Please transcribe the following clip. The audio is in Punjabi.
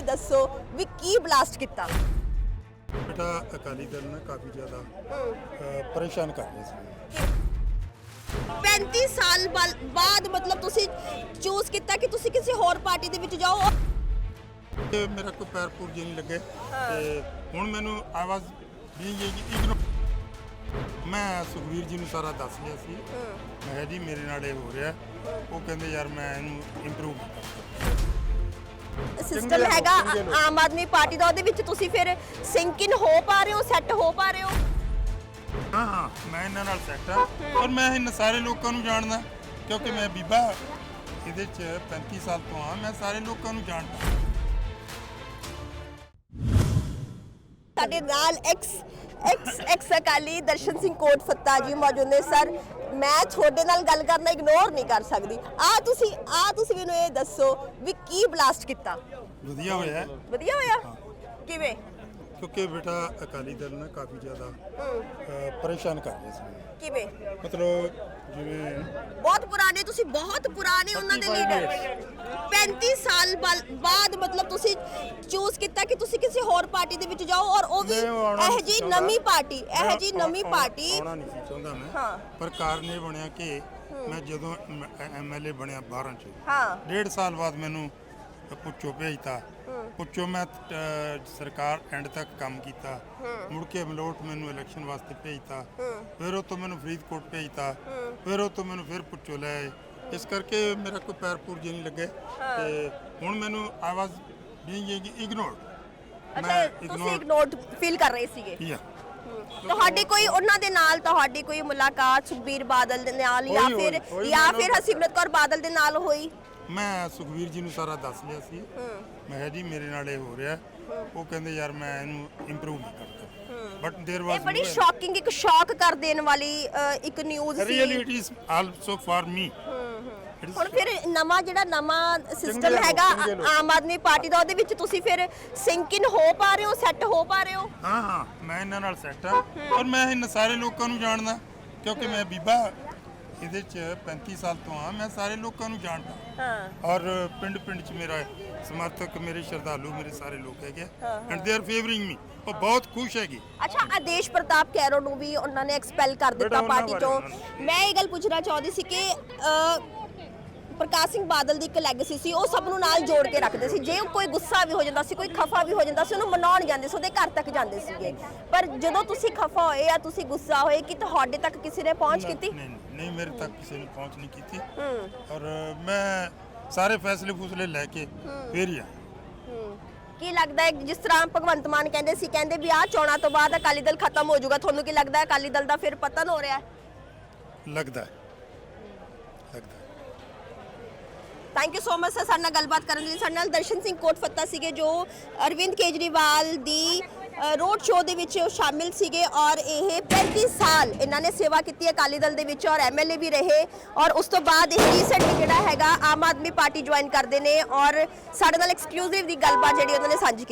ਇਹ ਦੱਸੋ ਵੀ ਕੀ ਬਲਾਸਟ ਕੀਤਾ? ਬੇਟਾ ਅਕਾਲੀ ਦਲ ਨਾ ਕਾਫੀ ਜ਼ਿਆਦਾ ਅ, ਪਰੇਸ਼ਾਨ ਕਰ ਰਹੇ ਸੀ। 35 ਸਾਲ ਬਲ- ਬਾਅਦ ਮਤਲਬ ਤੁਸੀਂ ਚੂਜ਼ ਕੀਤਾ ਕਿ ਤੁਸੀਂ ਕਿਸੇ ਹੋਰ ਪਾਰਟੀ ਦੇ ਵਿੱਚ ਜਾਓ? ਤੇ ਮੇਰਾ ਕੋਈ ਪੈਰ ਪੂਰ ਜੇ ਨਹੀਂ ਲੱਗੇ। ਤੇ ਹੁਣ ਮੈਨੂੰ ਆਵਾਜ਼ ਬੀਂਗ ਇਗਨੋ ਮੈਂ ਸੁਖਵੀਰ ਜੀ ਨੂੰ ਸਾਰਾ ਦੱਸ ਲਿਆ ਸੀ। ਮੈਂ ਕਿਹਾ ਜੀ ਮੇਰੇ ਨਾਲ ਇਹ ਹੋ ਰਿਹਾ। ਉਹ ਕਹਿੰਦੇ ਯਾਰ ਮੈਂ ਇਹਨੂੰ ਇੰਪਰੂਵ ਸਿਸਟਮ ਹੈਗਾ ਆਮ ਆਦਮੀ ਪਾਰਟੀ ਦਾ ਉਹਦੇ ਵਿੱਚ ਤੁਸੀਂ ਫਿਰ ਸਿੰਕ ਇਨ ਹੋ ਪਾ ਰਹੇ ਹੋ ਸੈੱਟ ਹੋ ਪਾ ਰਹੇ ਹੋ? ਹਾਂ ਹਾਂ ਮੈਂ ਇਹਨਾਂ ਨਾਲ ਸੈੱਟ ਹਾਂ। ਔਰ ਮੈਂ ਇਹਨਾਂ ਸਾਰੇ ਲੋਕਾਂ ਨੂੰ ਜਾਣਦਾ ਕਿਉਂਕਿ ਮੈਂ ਬੀਬਾ ਇਹਦੇ ਚ 35 ਸਾਲ ਤੋਂ ਆ ਮੈਂ ਸਾਰੇ ਲੋਕਾਂ ਨੂੰ ਜਾਣਦਾ। ਸਾਡੇ ਨਾਲ ex ex ex Akali Darshan Singh Kot Fatta ji ਮੌਜੂਦ ਨੇ ਸਰ। ਮੈਂ ਤੁਹਾਡੇ ਨਾਲ ਗੱਲ ਕਰਨਾ ਇਗਨੋਰ ਨਹੀਂ ਕਰ ਸਕਦੀ। ਆ ਤੁਸੀਂ ਆ ਤੁਸੀਂ ਮੈਨੂੰ ਇਹ ਦੱਸੋ ਵੀ ਕੀ ਬਲਾਸਟ ਕੀਤਾ? ਵਧੀਆ ਹੋਇਆ। ਵਧੀਆ ਹੋਇਆ? ਕਿਵੇਂ? ਕਿਉਂਕਿ ਬੇਟਾ ਅਕਾਲੀ ਦਲ ਨਾ ਕਾਫੀ ਜ਼ਿਆਦਾ ਪਰੇਸ਼ਾਨ ਕਰ ਰਹੇ ਸੀ। ਕਿਵੇਂ? ਮਤਲਬ ਜਿਵੇਂ ਬਹੁਤ ਪੁਰਾਣੇ ਤੁਸੀਂ ਬਹੁਤ ਪੁਰਾਣੇ ਉਹਨਾਂ ਦੇ 35 ਲੀਡਰ 35 ਸਾਲ ਬਲ- ਬਾਅਦ ਮਤਲਬ ਤੁਸੀਂ ਚੂਜ਼ ਕੀਤਾ ਕਿ ਤੁਸੀਂ ਕਿਸੇ ਹੋਰ ਪਾਰਟੀ ਦੇ ਵਿੱਚ ਜਾਓ ਔਰ ਉਹ ਵੀ ਮੈਂ ਉਹ ਆਉਣਾ ਇਹ ਜੀ ਚਾਹੁੰਦਾ। ਨਵੀਂ ਪਾਰਟੀ ਇਹ ਜੀ ਨਵੀਂ ਆਉਣਾ- ਪਾਰਟੀ ਆਉਣਾ ਨਹੀਂ ਸੀ ਚਾਹੁੰਦਾ ਮੈਂ। ਹਾਂ। ਪਰ ਕਾਰਨ ਇਹ ਬਣਿਆ ਕਿ ਮੈਂ ਜਦੋਂ ਐਮਐਲਏ ਬਣਿਆ 12 ਚ। ਹਾਂ। ਡੇਢ ਸਾਲ ਬਾਅਦ ਮੈਨੂੰ ਪੁੱਛੋ ਭੇਜਤਾ। ਪੁੱਛੋ ਮੈਂ ਸਰਕਾਰ ਐਂਡ ਤੱਕ ਕੰਮ ਕੀਤਾ। ਮੁੜ ਕੇ ਮਲੋਟ ਮੈਨੂੰ ਇਲੈਕਸ਼ਨ ਵਾਸਤੇ ਭੇਜਤਾ। ਫਿਰ ਉਹ ਤੋਂ ਮੈਨੂੰ ਫਰੀਦਕੋਟ ਭੇਜਤਾ। ਫਿਰ ਉਹ ਤੋਂ ਮੈਨੂੰ ਫਿਰ ਪੁੱਛੋ ਲੈ ਆਏ। ਇਸ ਕਰਕੇ ਮੇਰਾ ਕੋਈ ਪੈਰ ਪੂਰ ਜੇ ਨਹੀਂ ਲੱਗੇ ਤੇ ਹੁਣ ਮੈਨੂੰ ਆਵਾਜ਼ ਬੀਂਗ ਇਗਨੋਰਡ ਅੱਛਾ ਤੁਸੀਂ ਇਗਨੋਰਡ ਫੀਲ ਕਰ ਰਹੇ ਸੀਗੇ ਯਾ ਤੁਹਾਡੀ ਕੋਈ ਉਹਨਾਂ ਦੇ ਨਾਲ ਤੁਹਾਡੀ ਕੋਈ ਮੁਲਾਕਾਤ ਸੁਖਬੀਰ ਬਾਦਲ ਦੇ ਨਾਲ ਜਾਂ ਹੋਈ, ਫਿਰ ਹੋਈ, ਹੋਈ, ਜਾਂ ਮੈਂ ਫਿਰ ਹਸੀਮਰਤ ਕੌਰ ਬਾਦਲ ਦੇ ਨਾਲ ਹੋਈ ਮੈਂ ਸੁਖਵੀਰ ਜੀ ਨੂੰ ਸਾਰਾ ਦੱਸ ਲਿਆ ਸੀ ਮੈਂ ਕਿਹਾ ਜੀ ਮੇਰੇ ਨਾਲ ਇਹ ਹੋ ਰਿਹਾ ਉਹ ਕਹਿੰਦੇ ਯਾਰ ਮੈਂ ਇਹਨੂੰ ਇੰਪਰੂਵ ਨਹੀਂ ਕਰਦਾ ਬਟ देयर ਇਹ ਵਾਸ ਬੜੀ ਸ਼ੌਕਿੰਗ ਇੱਕ ਸ਼ੌਕ ਕਰ ਦੇਣ ਵਾਲੀ ਅ, ਇੱਕ news really C it is also for me ਹੁਣ ਫਿਰ ਨਵਾਂ ਜਿਹੜਾ ਨਵਾਂ ਸਿਸਟਮ ਹੈਗਾ। ਆਮ ਆਦਮੀ ਪਾਰਟੀ ਦਾ ਉਹਦੇ ਵਿੱਚ ਤੁਸੀਂ ਫਿਰ ਸਿੰਕ ਇਨ ਹੋ ਪਾ ਰਹੇ ਹੋ ਸੈੱਟ ਹੋ ਪਾ ਰਹੇ ਹੋ? ਹਾਂ ਹਾਂ ਮੈਂ ਇਹਨਾਂ ਨਾਲ ਸੈੱਟ ਹਾਂ। ਔਰ ਮੈਂ ਇਹਨਾਂ ਸਾਰੇ ਲੋਕਾਂ ਨੂੰ ਜਾਣਦਾ ਕਿਉਂਕਿ ਮੈਂ ਬੀਬਾ ਇਹਦੇ ਚ 35 ਸਾਲ ਤੋਂ ਆ ਮੈਂ ਸਾਰੇ ਲੋਕਾਂ ਨੂੰ ਜਾਣਦਾ। ਹਾਂ। ਔਰ ਪਿੰਡ ਪਿੰਡ ਚ ਮੇਰਾ ਸਮਰਥਕ ਮੇਰੇ ਸ਼ਰਧਾਲੂ ਮੇਰੇ ਸਾਰੇ ਲੋਕ ਹੈਗੇ ਐਂਡ ਦੇ ਆਰ ਫੇਵਰਿੰਗ ਮੀ ਉਹ ਬਹੁਤ ਖੁਸ਼ ਹੈਗੇ। ਅੱਛਾ ਆਦੇਸ਼ ਪ੍ਰਤਾਪ ਕੈਰੋ ਨੂੰ ਵੀ ਉਹਨਾਂ ਨੇ ਐਕਸਪੈਲ ਕਰ ਦਿੱਤਾ ਪਾਰਟੀ ਤੋਂ ਮੈਂ ਇਹ ਗੱਲ ਪੁੱਛਣਾ ਚਾਹੁੰਦੀ ਸੀ ਕਿ ਪ੍ਰਕਾਸ਼ ਸਿੰਘ ਬਾਦਲ ਦੀ ਇੱਕ ਲੈਗੇਸੀ ਸੀ ਉਹ ਸਭ ਨੂੰ ਨਾਲ ਜੋੜ ਕੇ ਰੱਖਦੇ ਸੀ। ਜੇ ਕੋਈ ਗੁੱਸਾ ਵੀ ਹੋ ਜਾਂਦਾ ਸੀ ਕੋਈ ਖਫਾ ਵੀ ਹੋ ਜਾਂਦਾ ਸੀ ਉਹਨੂੰ ਮਨਾਉਣ ਜਾਂਦੇ ਸੀ ਉਹਦੇ ਘਰ ਤੱਕ ਜਾਂਦੇ ਸੀਗੇ। ਪਰ ਜਦੋਂ ਤੁਸੀਂ ਖਫਾ ਹੋਏ ਜਾਂ ਤੁਸੀਂ ਗੁੱਸਾ ਹੋਏ ਕਿ ਤੁਹਾਡੇ ਤੱਕ ਕਿਸੇ ਨੇ ਪਹੁੰਚ ਕੀਤੀ? ਨਹੀਂ ਨਹੀਂ ਮੇਰੇ ਤੱਕ ਕਿਸੇ ਨੇ ਪਹੁੰਚ ਨਹੀਂ ਕੀਤੀ। ਹੂੰ। ਔਰ ਮੈਂ ਸਾਰੇ ਫੈਸਲੇ ਫੂਸਲੇ ਲੈ ਕੇ ਫੇਰ ਹੀ ਆ। ਹੂੰ। ਕੀ ਲੱਗਦਾ ਹੈ ਜਿਸ ਤਰ੍ਹਾਂ ਭਗਵੰਤ ਮਾਨ ਕਹਿੰਦੇ ਸੀ ਕਹਿੰਦੇ ਵੀ ਆਹ ਚੋਣਾਂ ਤੋਂ ਬਾਅਦ ਅਕਾਲੀ ਦਲ ਖਤਮ ਹੋ ਜਾਊਗਾ ਤੁਹਾਨੂੰ ਕੀ ਲੱਗਦਾ ਹੈ ਅਕਾਲੀ ਦਲ ਦਾ ਫਿਰ ਪਤਨ ਹੋ ਰਿਹਾ ਹੈ? ਲੱਗਦਾ ਹੈ ਲੱਗਦਾ ਹੈ thank you so much sir ਸਾਡੇ ਨਾਲ ਗੱਲਬਾਤ ਕਰਨ ਲਈ ਸਾਡੇ ਨਾਲ ਦਰਸ਼ਨ ਸਿੰਘ ਕੋਟਫੱਤਾ ਸੀਗੇ, ਜੋ ਅਰਵਿੰਦ ਕੇਜਰੀਵਾਲ ਦੀ ਰੋਡ ਸ਼ੋਅ ਦੇ ਵਿੱਚ ਸ਼ਾਮਿਲ ਸੀਗੇ ਔਰ ਇਹ 35 ਸਾਲ ਇਹਨਾਂ ਨੇ ਸੇਵਾ ਕੀਤੀ ਹੈ ਅਕਾਲੀ ਦਲ ਦੇ ਵਿੱਚ ਔਰ ਐਮਐਲਏ ਵੀ ਰਹੇ ਔਰ ਉਸ ਤੋਂ ਬਾਅਦ ਇਹ ਰੀਸੈਂਟਲੀ ਜਿਹੜਾ ਹੈਗਾ ਆਮ ਆਦਮੀ ਪਾਰਟੀ ਜੁਆਇਨ ਕਰਦੇ ਨੇ ਔਰ ਸਾਡੇ ਨਾਲ ਐਕਸਕਲੂਸਿਵ ਦੀ ਗੱਲਬਾਤ ਜਿਹੜੀ ਉਹਨਾਂ ਨੇ ਸਾਂਝੀ ਕੀਤੀ।